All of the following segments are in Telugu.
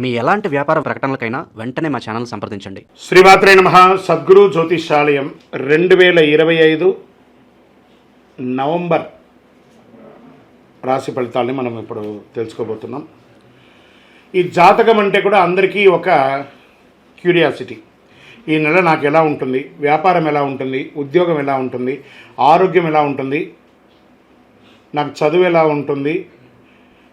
మీ ఎలాంటి వ్యాపార ప్రకటనలకైనా వెంటనే మా ఛానల్ సంప్రదించండి. శ్రీమాత్రే నమ. సద్గురు జ్యోతిషాలయం రెండు వేల ఇరవై ఐదు నవంబర్ రాశి ఫలితాలని మనం ఇప్పుడు తెలుసుకోబోతున్నాం. ఈ జాతకం అంటే కూడా అందరికీ ఒక క్యూరియాసిటీ. ఈ నెల నాకు ఎలా ఉంటుంది? వ్యాపారం ఎలా ఉంటుంది? ఉద్యోగం ఎలా ఉంటుంది? ఆరోగ్యం ఎలా ఉంటుంది? నాకు చదువు ఎలా ఉంటుంది?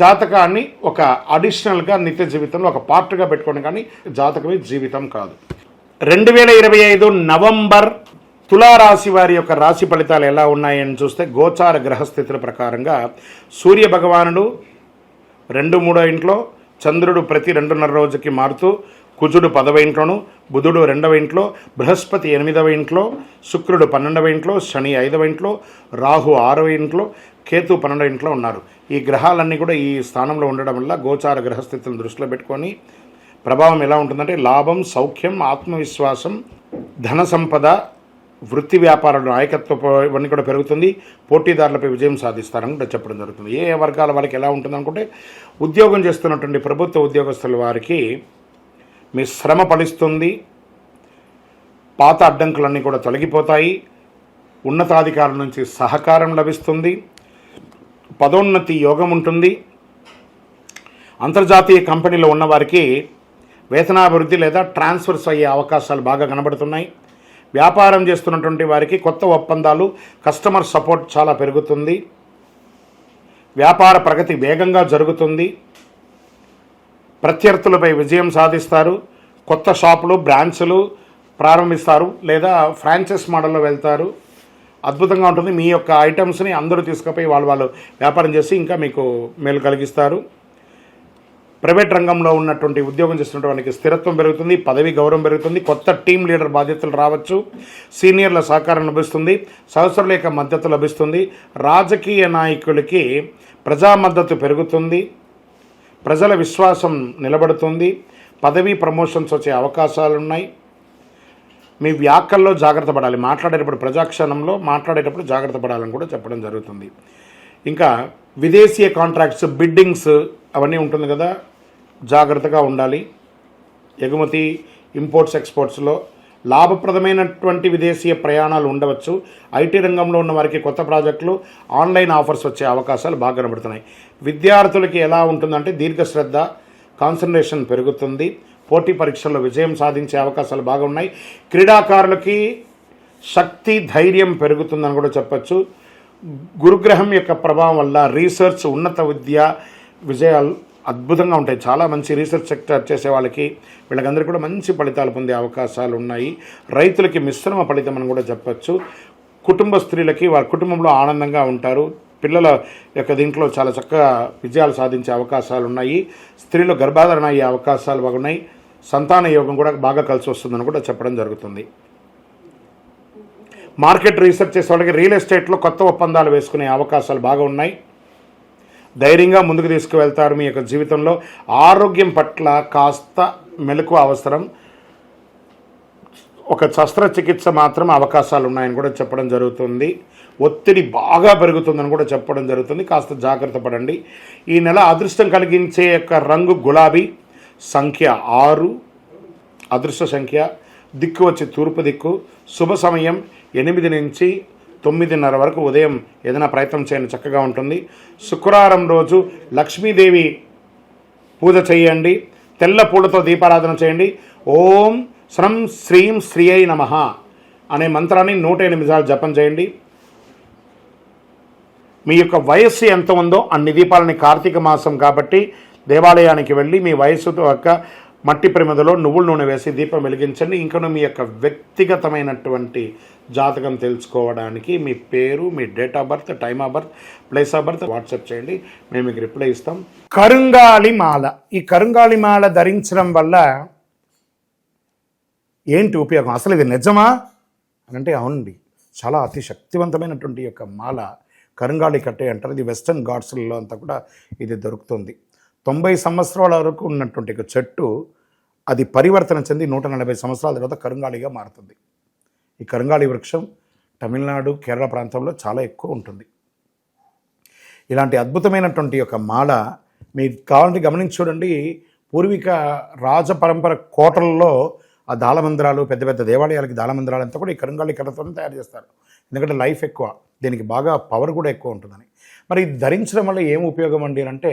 జాతకాన్ని ఒక అడిషనల్గా నిత్య జీవితంలో ఒక పార్ట్గా పెట్టుకోండి కానీ జాతకమే జీవితం కాదు. రెండు వేల ఇరవై ఐదు నవంబర్ తులారాశి వారి యొక్క రాశి ఫలితాలు ఎలా ఉన్నాయని చూస్తే గోచార గ్రహస్థితుల ప్రకారంగా సూర్య భగవానుడు రెండు మూడో ఇంట్లో చంద్రుడు ప్రతి రెండున్నర రోజుకి మారుతూ కుజుడు పదవ ఇంట్లోను బుధుడు రెండవ ఇంట్లో బృహస్పతి ఎనిమిదవ ఇంట్లో శుక్రుడు పన్నెండవ ఇంట్లో శని ఐదవ ఇంట్లో రాహు ఆరవ ఇంట్లో కేతు పన్నెండవ ఇంట్లో ఉన్నారు. ఈ గ్రహాలన్నీ కూడా ఈ స్థానంలో ఉండడం వల్ల గోచార గ్రహస్థితులను దృష్టిలో పెట్టుకొని ప్రభావం ఎలా ఉంటుందంటే లాభం సౌఖ్యం ఆత్మవిశ్వాసం ధన సంపద వృత్తి వ్యాపారాలు నాయకత్వ ఇవన్నీ కూడా పెరుగుతుంది. పోటీదారులపై విజయం సాధిస్తారని కూడా చెప్పడం జరుగుతుంది. ఏ ఏ వర్గాల వారికి ఎలా ఉంటుంది అనుకుంటే ఉద్యోగం చేస్తున్నటువంటి ప్రభుత్వ ఉద్యోగస్తుల వారికి మీ శ్రమ ఫలిస్తుంది. పాత అడ్డంకులన్నీ కూడా తొలగిపోతాయి. ఉన్నతాధికారుల నుంచి సహకారం లభిస్తుంది. పదోన్నతి యోగం ఉంటుంది అంతర్జాతీయ కంపెనీలో ఉన్నవారికి వేతనాభివృద్ధి లేదా ట్రాన్స్ఫర్స్ అయ్యే అవకాశాలు బాగా కనబడుతున్నాయి. వ్యాపారం చేస్తున్నటువంటి వారికి కొత్త ఒప్పందాలు కస్టమర్ సపోర్ట్ చాలా పెరుగుతుంది. వ్యాపార ప్రగతి వేగంగా జరుగుతుంది. ప్రత్యర్థులపై విజయం సాధిస్తారు. కొత్త షాపులు బ్రాంచ్లు ప్రారంభిస్తారు లేదా ఫ్రాంచైజ్ మోడల్లో వెళ్తారు. అద్భుతంగా ఉంటుంది. మీ యొక్క ఐటమ్స్ని అందరూ తీసుకుపోయి వాళ్ళు వాళ్ళు వ్యాపారం చేసి ఇంకా మీకు మేలు కలిగిస్తారు. ప్రైవేట్ రంగంలో ఉన్నటువంటి ఉద్యోగం చేస్తున్న స్థిరత్వం పెరుగుతుంది పదవి గౌరవం పెరుగుతుంది కొత్త టీం లీడర్ బాధ్యతలు రావచ్చు సీనియర్ల సహకారం లభిస్తుంది సహచరుల యొక్క మద్దతు లభిస్తుంది రాజకీయ నాయకులకి ప్రజా మద్దతు పెరుగుతుంది ప్రజల విశ్వాసం నిలబడుతుంది పదవి ప్రమోషన్స్ వచ్చే అవకాశాలు ఉన్నాయి మీ వ్యాఖ్యల్లో జాగ్రత్త పడాలి. మాట్లాడేటప్పుడు ప్రజాక్షణంలో మాట్లాడేటప్పుడు జాగ్రత్త పడాలని కూడా చెప్పడం జరుగుతుంది. ఇంకా విదేశీయ కాంట్రాక్ట్స్ బిడ్డింగ్స్ అవన్నీ ఉంటుంది కదా జాగ్రత్తగా ఉండాలి. ఎగుమతి ఇంపోర్ట్స్ ఎక్స్పోర్ట్స్లో లాభప్రదమైనటువంటి విదేశీయ ప్రయాణాలు ఉండవచ్చు. ఐటీ రంగంలో ఉన్న వారికి కొత్త ప్రాజెక్టులు ఆన్లైన్ ఆఫర్స్ వచ్చే అవకాశాలు బాగా కనబడుతున్నాయి. విద్యార్థులకి ఎలా ఉంటుందంటే దీర్ఘశ్రద్ధ కాన్సన్ట్రేషన్ పెరుగుతుంది. పోటీ పరీక్షల్లో విజయం సాధించే అవకాశాలు బాగా ఉన్నాయి క్రీడాకారులకి శక్తి ధైర్యం పెరుగుతుందని కూడా చెప్పచ్చు. గురుగ్రహం యొక్క ప్రభావం వల్ల రీసెర్చ్ ఉన్నత విద్య విజయాలు అద్భుతంగా ఉంటాయి. చాలా మంచి రీసెర్చ్ సెక్టర్ చేసే వాళ్ళకి వీళ్ళకందరికీ కూడా మంచి ఫలితాలు పొందే అవకాశాలు ఉన్నాయి. రైతులకి మిశ్రమ ఫలితం అని కూడా చెప్పచ్చు. కుటుంబ స్త్రీలకి వారి కుటుంబంలో ఆనందంగా ఉంటారు. పిల్లల యొక్క దీంట్లో చాలా చక్కగా విజయాలు సాధించే అవకాశాలు ఉన్నాయి. స్త్రీలు గర్భాధారణ అయ్యే అవకాశాలు బాగున్నాయి. సంతాన యోగం కూడా బాగా కలిసి వస్తుందని కూడా చెప్పడం జరుగుతుంది. మార్కెట్ రీసెర్చ్ చేసే వాళ్ళకి రియల్ ఎస్టేట్లో కొత్త ఒప్పందాలు వేసుకునే అవకాశాలు బాగా ఉన్నాయి. ధైర్యంగా ముందుకు తీసుకువెళ్తారు మీ యొక్క జీవితంలో. ఆరోగ్యం పట్ల కాస్త మెలకు అవసరం. ఒక శస్త్రచికిత్స మాత్రం అవకాశాలు ఉన్నాయని కూడా చెప్పడం జరుగుతుంది. ఒత్తిడి బాగా పెరుగుతుందని కూడా చెప్పడం జరుగుతుంది. కాస్త జాగ్రత్త పడండి. ఈ నెల అదృష్టం కలిగించే యొక్క రంగు గులాబీ. సంఖ్య ఆరు అదృష్ట సంఖ్య దిక్కు వచ్చి తూర్పు దిక్కు శుభ సమయం ఎనిమిది నుంచి తొమ్మిదిన్నర వరకు ఉదయం ఏదైనా ప్రయత్నం చేయండి చక్కగా ఉంటుంది. శుక్రవారం రోజు లక్ష్మీదేవి పూజ చేయండి తెల్ల పూలతో దీపారాధన చేయండి. ఓం శ్రం శ్రీం శ్రీ అయి నమ అనే మంత్రాన్ని నూట ఎనిమిది సార్లు జపం చేయండి. మీ యొక్క వయస్సు ఎంత ఉందో అన్ని దీపాలని కార్తీక మాసం కాబట్టి దేవాలయానికి వెళ్ళి మీ వయస్సుతో యొక్క మట్టి ప్రమిదలో నువ్వుల నూనె వేసి దీపం వెలిగించండి. ఇంకను మీ యొక్క వ్యక్తిగతమైనటువంటి జాతకం తెలుసుకోవడానికి మీ పేరు మీ date of birth time of birth place of birth WhatsApp చేయండి. మేము మీకు రిప్లై ఇస్తాం. కరుంగాలి మాల. ఈ కరుంగాలి మాల ధరించడం వల్ల ఏంటి ఉపయోగం? అసలు ఇది నిజమా? అని అంటే అవునండి. చాలా అతి శక్తివంతమైనటువంటి యొక్క మాల కరుంగాళి కట్టే అంటారు. ఇది వెస్ట్రన్ గాడ్స్లలో అంతా కూడా ఇది దొరుకుతుంది. తొంభై సంవత్సరాల వరకు ఉన్నటువంటి ఒక చెట్టు అది పరివర్తన చెంది నూట నలభై సంవత్సరాల తర్వాత కరుంగాళిగా మారుతుంది. ఈ కరుంగాళి వృక్షం తమిళనాడు కేరళ ప్రాంతంలో చాలా ఎక్కువ ఉంటుంది. ఇలాంటి అద్భుతమైనటువంటి ఒక మాల మీకు కావాలంటే గమనించి చూడండి. పూర్వీక రాజ పరంపర కోటలలో ఆ దాళమందిరాలు పెద్ద పెద్ద దేవాలయాలకి దాళమందిరాలు అంతా కూడా ఈ కరుంగాళి కర్రతోనే తయారు చేస్తారు. ఎందుకంటే లైఫ్ ఎక్కువ దీనికి బాగా పవర్ కూడా ఎక్కువ ఉంటుందని. మరి ఇది ధరించడం వల్ల ఏం ఉపయోగం అండి అంటే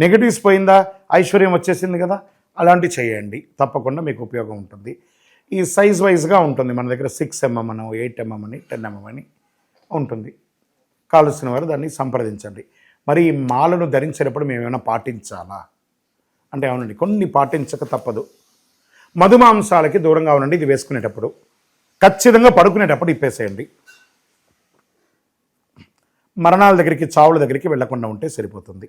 నెగిటివ్స్ పోయిందా? ఐశ్వర్యం వచ్చేసింది కదా? అలాంటివి చేయండి. తప్పకుండా మీకు ఉపయోగం ఉంటుంది. ఈ సైజ్ వైజ్గా ఉంటుంది. మన దగ్గర సిక్స్ ఎంఎం అని ఎయిట్ ఎంఎం అని టెన్ ఎంఎం అని ఉంటుంది. కావలసిన వారు దాన్ని సంప్రదించండి. మరి ఈ మాలను ధరించేటప్పుడు మేము ఏమైనా పాటించాలా? అంటే అవునండి కొన్ని పాటించక తప్పదు. మధుమాంసాలకి దూరంగా ఉండండి. ఇది వేసుకునేటప్పుడు ఖచ్చితంగా పడుకునేటప్పుడు ఇప్పేసేయండి. మరణాల దగ్గరికి చావుల దగ్గరికి వెళ్ళకుండా ఉంటే సరిపోతుంది.